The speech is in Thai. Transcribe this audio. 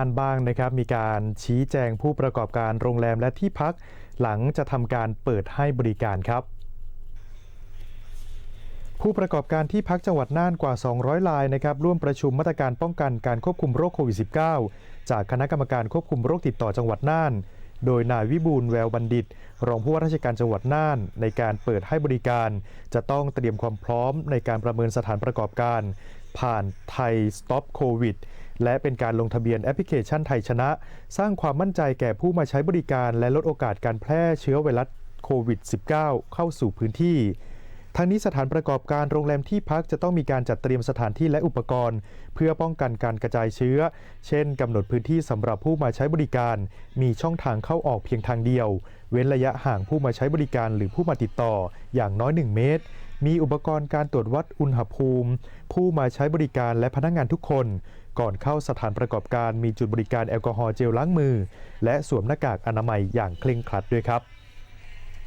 านบ้างนะครับ มีการชี้แจงผู้ประกอบการโรงแรมและที่พัก หลังจะทำการเปิดให้บริการครับผู้ประกอบการที่พักจังหวัดน่านกว่า 200รายนะครับร่วมประชุมมาตรการป้องกันการควบคุมโรคโควิด -19 จากคณะกรรมการควบคุมโรคติดต่อจังหวัดน่าน โดยนายวิบูลแววบัณฑิต รองผู้ว่าราชการจังหวัดน่าน ในการเปิดให้บริการ จะต้องเตรียมความพร้อมในการประเมินสถานประกอบการ ผ่านไทย Stop COVID และเป็นการลงทะเบียนแอปพลิเคชันไทยชนะ สร้างความมั่นใจแก่ผู้มาใช้บริการ และลดโอกาสการแพร่เชื้อไวรัสโควิด -19 เข้าสู่พื้นที่ ทั้งนี้สถานประกอบการโรงแรมที่พักจะต้องมีการจัดเตรียมสถานที่และอุปกรณ์ เพื่อป้องกันการกระจายเชื้อ เช่นกำหนดพื้นที่สำหรับผู้มาใช้บริการ มีช่องทางเข้าออกเพียงทางเดียว เว้นระยะห่างผู้มาใช้บริการหรือผู้มาติดต่ออย่างน้อย 1 เมตร มีอุปกรณ์การตรวจวัดอุณหภูมิ ผู้มาใช้บริการและพนักงานทุกคน ก่อนเข้าสถานประกอบการมีจุดบริการแอลกอฮอล์เจลล้างมือ และสวมหน้ากากอนามัยอย่างเคร่งครัดด้วยครับ